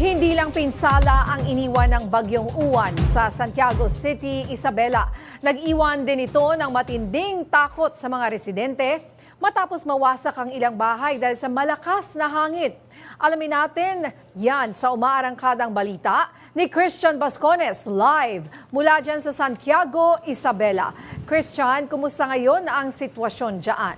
Hindi lang pinsala ang iniwan ng bagyong uwan sa Santiago City, Isabela. Nag-iwan din ito ng matinding takot sa mga residente matapos mawasak ang ilang bahay dahil sa malakas na hangin. Alamin natin yan sa umaarangkadang balita ni Christian Bascones live mula dyan sa Santiago, Isabela. Christian, kumusta ngayon ang sitwasyon dyan?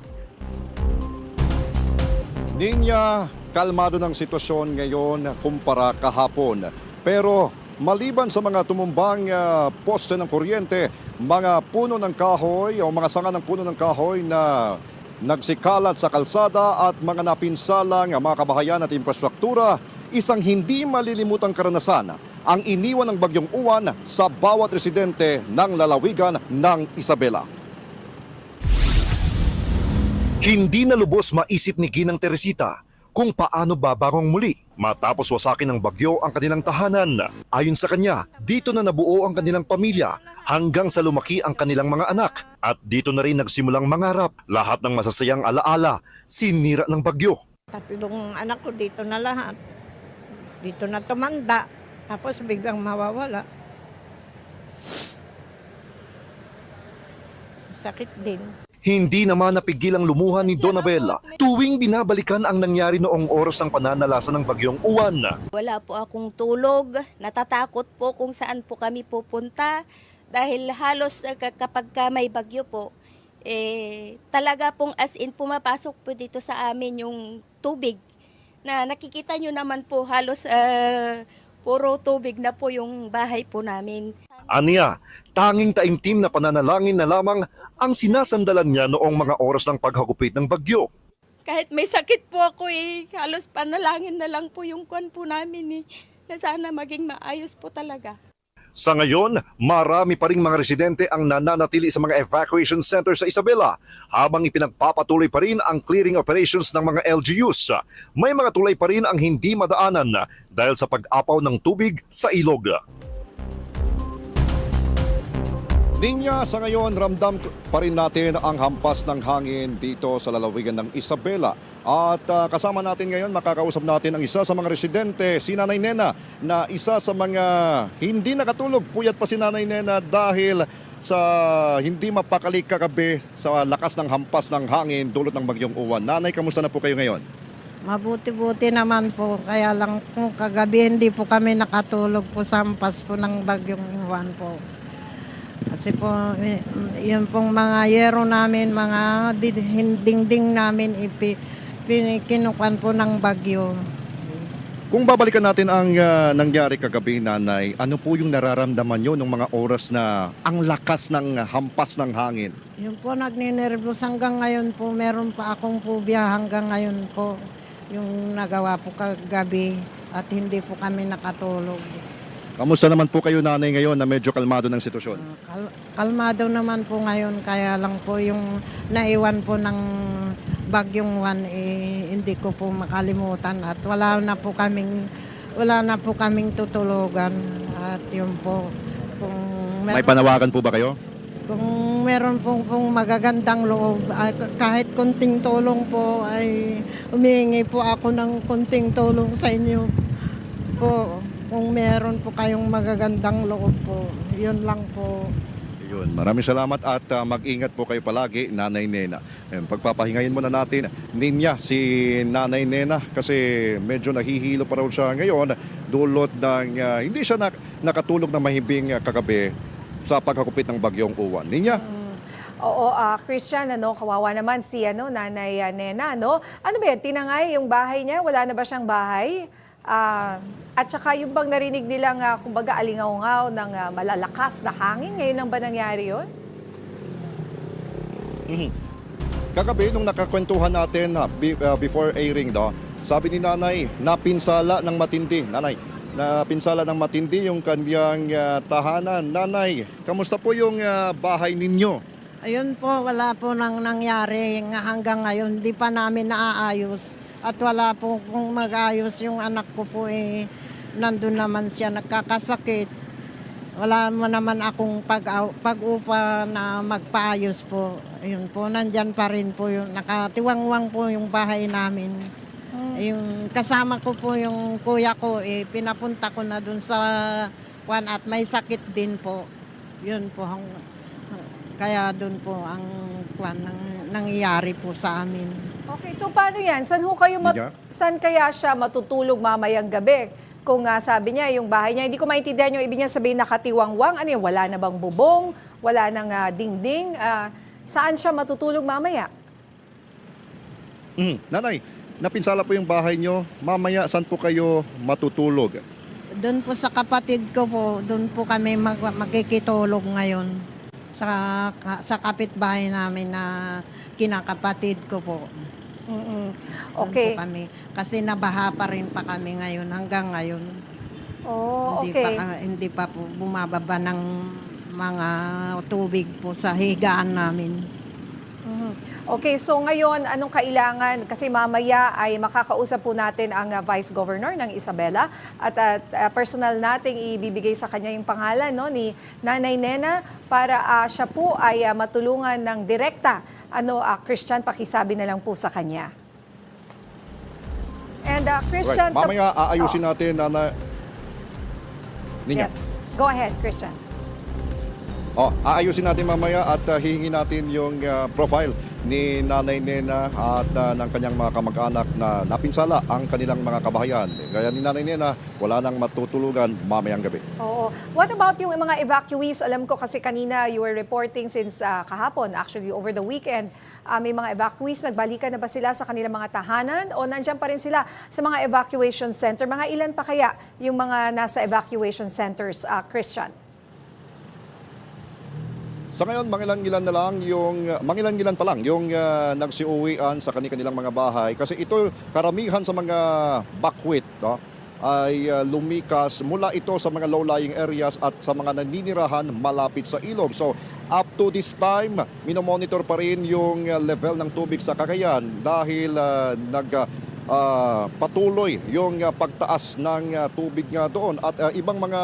Ninya, kalmado ng sitwasyon ngayon kumpara kahapon. Pero maliban sa mga tumumbang ah, poste ng kuryente, mga puno ng kahoy o mga sanga ng puno ng kahoy na nagsikalat sa kalsada at mga napinsalang mga kabahayan at infrastruktura, isang hindi malilimutang karanasan ang iniwan ng bagyong uwan sa bawat residente ng lalawigan ng Isabela. Hindi na lubos maisip ni Ginang Teresita kung paano babangon muli matapos wasakin ng bagyo ang kanilang tahanan. Ayon sa kanya, dito na nabuo ang kanilang pamilya hanggang sa lumaki ang kanilang mga anak at dito na rin nagsimulang mangarap lahat ng masasayang alaala sinira ng bagyo. Tatlong anak ko dito na lahat. Dito na tumanda. Tapos biglang mawawala. Sakit din. Hindi naman napigilang lumuha ni Donabella tuwing binabalikan ang nangyari noong oras ng pananalasa ng bagyong uwan. Wala po akong tulog, natatakot po kung saan po kami pupunta dahil halos eh, ka- kapag ka may bagyo po, eh, talaga pong as in pumapasok po dito sa amin yung tubig na nakikita nyo naman po halos eh, puro tubig na po yung bahay po namin. Aniya, tanging taimtim na pananalangin na lamang ang sinasandalan niya noong mga oras ng paghagupit ng bagyo. Kahit may sakit po ako eh, halos panalangin na lang po yung kwan po namin eh, na sana maging maayos po talaga. Sa ngayon, marami pa ring mga residente ang nananatili sa mga evacuation center sa Isabela habang ipinagpapatuloy pa rin ang clearing operations ng mga LGUs. May mga tulay pa rin ang hindi madaanan dahil sa pag-apaw ng tubig sa ilog. Ninya, sa ngayon, ramdam pa rin natin ang hampas ng hangin dito sa lalawigan ng Isabela. At ah, kasama natin ngayon, makakausap natin ang isa sa mga residente, si Nanay Nena, na isa sa mga hindi nakatulog. Puyat pa si Nanay Nena dahil sa hindi mapakali kagabi sa lakas ng hampas ng hangin dulot ng bagyong uwan. Nanay, kamusta na po kayo ngayon? Mabuti-buti naman po. Kaya lang kung kagabi hindi po kami nakatulog po sa hampas po ng bagyong Juan po. Kasi po, eh, yun pong mga yero namin, mga di- dingding namin, ipi, pin- kinukuhan po ng bagyo. Kung babalikan natin ang ah, nangyari kagabi, Nanay, ano po yung nararamdaman nyo ng mga oras na ang lakas ng hampas ng hangin? Yun po, nagninervous hanggang ngayon po. Meron pa akong phobia hanggang ngayon po. Yung nagawa po kagabi at hindi po kami nakatulog. Kamusta naman po kayo nanay ngayon na medyo kalmado ng sitwasyon? Uh, Kal- kalmado naman po ngayon. Kaya lang po yung naiwan po ng bagyong one, eh, hindi ko po makalimutan. At wala na po kaming, wala na po kaming tutulugan. At yun po, kung May meron, panawagan po ba kayo? kung meron pong, pong magagandang loob, ay, kahit konting tulong po, ay humihingi po ako ng konting tulong sa inyo po. Kung meron po kayong magagandang loob po, yun lang po. Yun, maraming salamat at ah, mag-ingat po kayo palagi, Nanay Nena. Ayun, pagpapahingayin muna natin, Ninya, si Nanay Nena, kasi medyo nahihilo pa raw siya ngayon, dulot ng, ah, hindi siya nak- nakatulog na mahibing ah, kagabi sa pagkakupit ng bagyong uwan. Ninya? Oo, ah, Christian, ano, kawawa naman si ano, Nanay ah, Nena, no? Ano ba yan, tinangay yung bahay niya? Wala na ba siyang bahay? Ah, at saka yung bang narinig nilang, ah, kumbaga, alingaw-ngaw ng ah, malalakas na hangin, ngayon lang ba nangyari yun? Kagabi, nung nakakwentuhan natin be- ah, before airing daw, sabi ni nanay, napinsala ng matindi. Nanay, napinsala ng matindi yung kanyang ah, tahanan. Nanay, kamusta po yung ah, bahay ninyo? Ayun po, wala po nang nangyari hanggang ngayon. Hindi pa namin naaayos. At wala po kung mag-ayos yung anak ko po eh. Nandun naman siya nagkakasakit. Wala mo naman akong pag pag-upa na magpaayos po. Ayun po, nandyan pa rin po yung nakatiwangwang po yung bahay namin. Yung kasama ko po yung kuya ko, eh, pinapunta ko na dun sa kwan at may sakit din po. Yun po, kaya dun po ang kwan nang, nangyayari po sa amin. Okay, so paano yan? San ho kayo mat- san kaya siya matutulog mamayang gabi? Kung nga sabi niya, yung bahay niya, hindi ko maintindihan yung ibig niya sabihin nakatiwangwang. Ano yun, wala na bang bubong? Wala nang ah, dingding? Ah, saan siya matutulog mamaya? Mm. Nanay, napinsala po yung bahay nyo. Mamaya, saan po kayo matutulog? Doon po sa kapatid ko po, doon po kami mag, magkikitulog ngayon. Sa, ka- sa kapitbahay namin na kinakapatid ko po. Mm-mm. Doon Okay. po kami. Kasi nabaha pa rin pa kami ngayon hanggang ngayon. Oh, Hindi pa okay. ka- hindi pa po bumababa ng mga tubig po sa higaan namin. Mhm. Okay, so ngayon, anong kailangan? Kasi mamaya ay makakausap po natin ang ah, Vice Governor ng Isabela at ah, personal nating ibibigay sa kanya yung pangalan no, ni Nanay Nena para ah, siya po ay ah, matulungan ng direkta. Ano, ah, Christian, pakisabi na lang po sa kanya. And ah, Christian... Right. Mamaya, aayusin Oh, natin, Nanay. Ninya. Yes. Go ahead, Christian. Oh, aayusin natin mamaya at uh, hihingi natin yung uh, profile ni Nanay Nena at uh, ng kanyang mga kamag-anak na napinsala ang kanilang mga kabahayan. Kaya ni Nanay Nena, wala nang matutulugan mamayang gabi. Oo. What about yung mga evacuees? Alam ko kasi kanina you were reporting since ah, kahapon, actually over the weekend, ah, may mga evacuees, nagbalikan na ba sila sa kanilang mga tahanan o nandyan pa rin sila sa mga evacuation center? Mga ilan pa kaya yung mga nasa evacuation centers, ah, Christian? Sa ngayon, mangilan-ngilan na lang yung, mangilan-ngilan pa lang yung uh, nagsiuwian sa kanilang mga bahay. Kasi ito, karamihan sa mga bakwit, no, ay uh, lumikas mula ito sa mga low-lying areas at sa mga naninirahan malapit sa ilog. So, up to this time, minomonitor pa rin yung uh, level ng tubig sa Cagayan dahil uh, nag... uh, patuloy yung uh, pagtaas ng uh, tubig nga doon at uh, ibang mga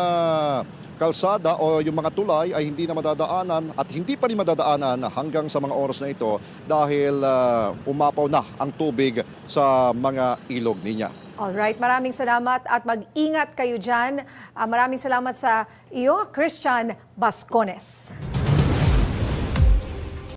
kalsada o yung mga tulay ay hindi na madadaanan at hindi pa rin madadaanan hanggang sa mga oras na ito dahil uh, umapaw na ang tubig sa mga ilog niya. Alright, maraming salamat at mag-ingat kayo dyan. Ah, maraming salamat sa iyo, Christian Bascones.